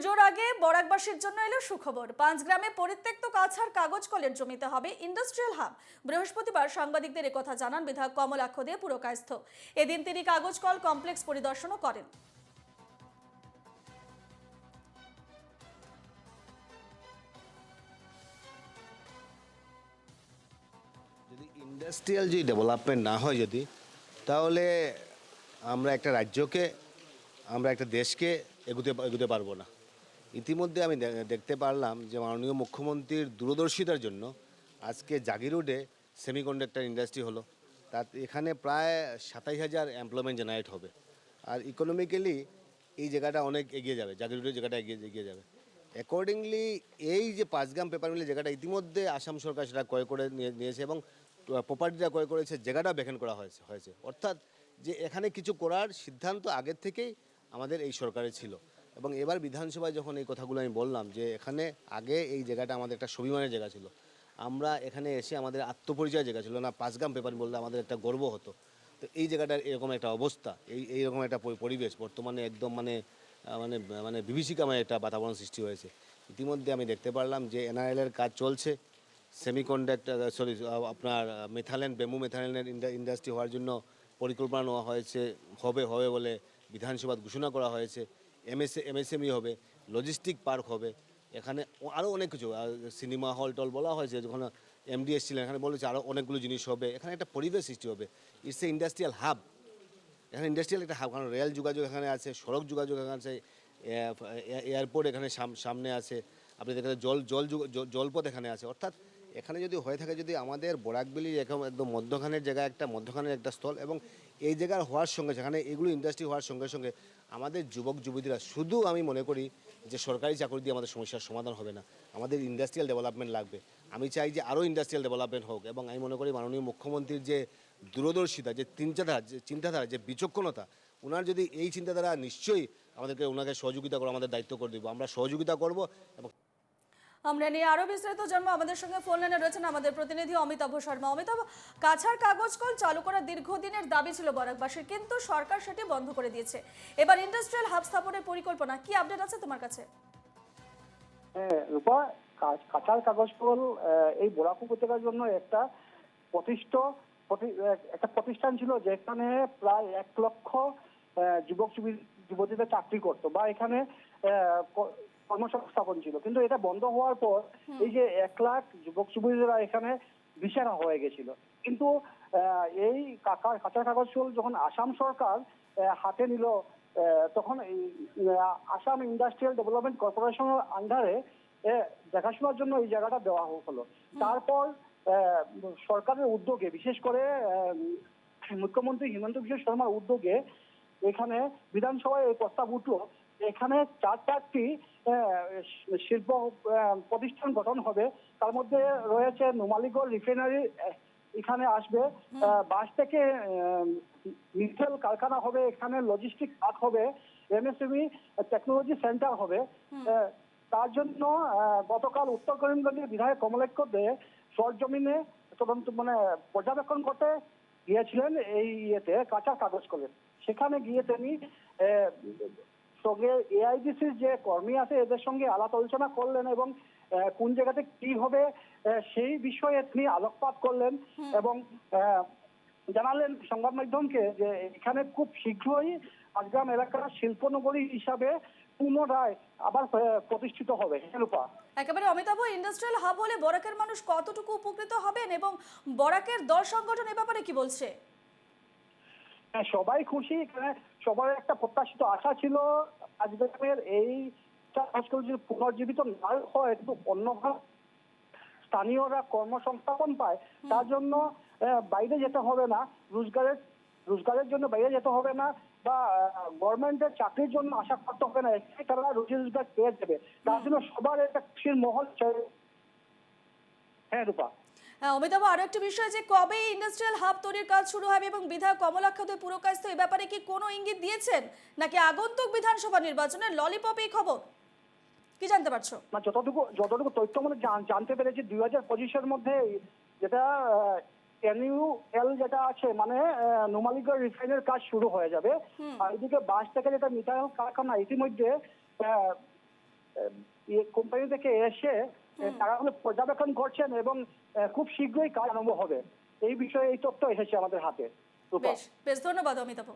পুজোর আগে বরাকবাসীর জন্য এলো সুখবর। পাঁচগ্রামে পরিত্যক্ত কাছার কাগজ কলের জমিতে হবে ইন্ডাস্ট্রিয়াল হাব বৃহস্পতিবার সাংবাদিকদের একথা জানান বিধায়ক কমলাক্ষ দে পুরকায়স্থ। এদিন তিনি কাগজ কল কমপ্লেক্স পরিদর্শনও করেন। যদি ইন্ডাস্ট্রিয়াল যদি ডেভেলপমেন্ট না হয় যদি, তাহলে আমরা একটা রাজ্যকে, আমরা একটা দেশকে এগুতে এগুতে পারব না। ইতিমধ্যে আমি দেখতে পারলাম যে মাননীয় মুখ্যমন্ত্রীর দূরদর্শিতার জন্য আজকে জাগিরোডে সেমিকন্ডাক্টর ইন্ডাস্ট্রি হলো। তার এখানে প্রায় সাতাইশ হাজার এমপ্লয়মেন্ট জেনারেট হবে। আর ইকোনমিক্যালি এই জায়গাটা অনেক এগিয়ে যাবে, জাগিরোডের জায়গাটা এগিয়ে এগিয়ে যাবে। অ্যাকর্ডিংলি এই যে পাঁচগ্রাম পেপার মিলের জায়গাটা ইতিমধ্যে আসাম সরকার সেটা ক্রয় করে নিয়ে- নিয়েছে এবং প্রপার্টিটা ক্রয় করেছে জায়গাটা ভ্যাকেন্ট করা হয়েছে হয়েছে। অর্থাৎ যে এখানে কিছু করার সিদ্ধান্ত আগের থেকেই আমাদের এই সরকারে ছিল। এবং এবার বিধানসভায় যখন এই কথাগুলো আমি বললাম যে এখানে আগে এই জায়গাটা আমাদের একটা স্বাভিমানের জায়গা ছিল, আমরা এখানে এসে আমাদের আত্মপরিচয় জায়গা ছিল না পাঁচগ্রাম পেপার বললে আমাদের একটা গর্ব হতো। তো এই জায়গাটার এরকম একটা অবস্থা, এই, এইরকম একটা পরিবেশ বর্তমানে একদম মানে মানে মানে বিভীষিকাময় একটা বাতাবরণ সৃষ্টি হয়েছে। ইতিমধ্যে আমি দেখতে পারলাম যে এনআরএলের কাজ চলছে সেমিকন্ডাক্টর সরি আপনার মেথালেন বেমু মেথালেনের ইন্ডাস্ট্রি হওয়ার জন্য পরিকল্পনা নেওয়া হয়েছে, হবে হবে বলে বিধানসভা ঘোষণা করা হয়েছে। এমএস এমএসএমই হবে লজিস্টিক পার্ক হবে, এখানে আরও অনেক কিছু সিনেমা হল টল বলা হয়েছে, যখন এমডি এসেছিলেন, এখানে বলেছে আরও অনেকগুলো জিনিস হবে, এখানে একটা পরিবেশ সৃষ্টি হবে ইটস এ ইন্ডাস্ট্রিয়াল হাব এখানে ইন্ডাস্ট্রিয়াল একটা হাব কারণ রেল যোগাযোগ এখানে আছে, সড়ক যোগাযোগ এখানে আছে এয়ারপোর্ট এখানে সাম- সামনে আছে, আপনি দেখেন জল জল, জলপথ এখানে আছে, অর্থাৎ এখানে যদি হয়ে থাকে যদি আমাদের বরাকবেলি এরকম একদম মধ্যখানের জায়গায় একটা মধ্যখানের একটা স্থল এবং এই জায়গার হওয়ার সঙ্গে সেখানে এগুলো ইন্ডাস্ট্রি হওয়ার সঙ্গে সঙ্গে আমাদের যুবক যুবতীরা, শুধু আমি মনে করি যে সরকারি চাকরি দিয়ে আমাদের সমস্যার সমাধান হবে না, আমাদের ইন্ডাস্ট্রিয়াল ডেভেলপমেন্ট লাগবে। আমি চাই যে আরও ইন্ডাস্ট্রিয়াল ডেভেলপমেন্ট হোক এবং আমি মনে করি মাননীয় মুখ্যমন্ত্রীর যে দূরদর্শিতা, যে চিন্তাধারা যে চিন্তাধারা, যে বিচক্ষণতা ওনার যদি এই চিন্তাধারা নিশ্চয়ই আমাদেরকে ওনাকে সহযোগিতা করা আমাদের দায়িত্ব করে দিব। আমরা সহযোগিতা করব এবং আমরা নিয়ে আরও বিস্তারিত জানব। আমাদের সঙ্গে ফোন লাইনে রয়েছেন আমাদের প্রতিনিধি অমিতাভ শর্মা। অমিতাভ কাছার কাগজ কল চালু করার দীর্ঘদিনের দাবি ছিল বরাকবাসীর, কিন্তু সরকার সেটি বন্ধ করে দিয়েছে। এবার ইন্ডাস্ট্রিয়াল হাব স্থাপনের পরিকল্পনা, কি আপডেট আছে তোমার কাছে? হ্যাঁ রূপা কা- কাঁচার কাগজ কল এই বোরাক উপত্যকার জন্য একটা প্রতিষ্ঠ একটা প্রতিষ্ঠান ছিল যেখানে প্রায় এক লক্ষ যুবক যুবী- যুবতীরা চাকরি করতো বা এখানে কর্মসংস্থাপন ছিল। কিন্তু এটা বন্ধ হওয়ার পর এই যে এক লাখ যুবক যুবতীরা এখানে বিছানা হয়ে গেছিল। কিন্তু এই কাকা কাঁচার কাগজ যখন আসাম সরকার হাতে নিল তখন আসাম ইন্ডাস্ট্রিয়াল ডেভেলপমেন্ট কর্পোরেশনের আন্ডারে দেখাশোনার জন্য এই জায়গাটা দেওয়া হলো। তারপর সরকারের উদ্যোগে বিশেষ করে মুখ্যমন্ত্রী হিমন্ত বিশ্ব শর্মার উদ্যোগে এখানে বিধানসভায় এই প্রস্তাব উঠল এখানে চার চারটি শিল্প প্রতিষ্ঠান গঠন হবে। তার মধ্যে রয়েছে নুমালিগড় রিফাইনারি এখানে আসবে। বাস থেকে মিথেল কারখানা হবে এখানে লজিস্টিক পার্ক হবে এমএসএমই টেকনোলজি সেন্টার হবে। তার জন্য গতকাল উত্তর করিমগঞ্জের বিধায়ক কমলেক্ষ দে সরজমিনে তদন্ত মানে পর্যবেক্ষণ করতে গিয়েছিলেন এই ইয়েতে কাঁচা কাগজ কলেন সেখানে গিয়ে তিনি সঙ্গে এআইডিসির যে কর্মী আছে এদের সঙ্গে আলাপ আলোচনা করলেন এবং কোন জায়গাতে কি হবে সেই বিষয়ে তিনি আলোকপাত করলেন এবং জানালেন সংবাদ মাধ্যমকে যে এখানে খুব শীঘ্রই আজগ্রাম এলাকার শিল্পনগরী হিসাবে পুনরায় আবার প্রতিষ্ঠিত হবে। রূপা একেবারে অমিতাভ ইন্ডাস্ট্রিয়াল হাব হলে বরাকের মানুষ কতটুকু উপকৃত হবেন এবং বরাকের দল সংগঠন এ ব্যাপারে কি বলছে? হ্যাঁ, সবাই খুশি। এখানে সবার একটা প্রত্যাশিত আশা ছিল আজগ্রামের এই পুনর্জীবিত না হয় কিন্তু অন্যভাবে স্থানীয়রা কর্মসংস্থাপন পায় তার জন্য বাইরে যেতে হবে না। রোজগারের রোজগারের জন্য বাইরে যেতে হবে না বা গভর্নমেন্টের চাকরির জন্য আশা করতে হবে না এখানে তারা রুজি রোজগার পেয়ে যাবে। তার জন্য সবার একটা খুশির মহল হ্যাঁ রূপা। অমিতাভ আরও একটি বিষয় যে কবে ইন্ডাস্ট্রিয়াল হাব তৈরির কাজ শুরু হবে এবং বিধায়ক কমলাক্ষ দে পুরকায়স্থ এ ব্যাপারে কি কোনো ইঙ্গিত দিয়েছেন? নাকি আগন্তুক বিধানসভা নির্বাচনের ললিপপ এই খবর? কি জানতে পারছ? না যতটুকু যতটুকু তথ্য মানে জান- জানতে পেরেছি দুই হাজার পঁচিশের মধ্যে যেটা এনইউএল যেটা আছে মানে নুমালিগড় রিফাইনের কাজ শুরু হয়ে যাবে। আর এদিকে বাস থেকে যেটা মিথাইল কারখানা ইতিমধ্যে কোম্পানি থেকে এসে তারা হলো পর্যবেক্ষণ করছেন এবং খুব শীঘ্রই কাজ আরম্ভ হবে। এই বিষয়ে এই তথ্য এসেছে আমাদের হাতে। বেশ বেশ, ধন্যবাদ অমিতাভ।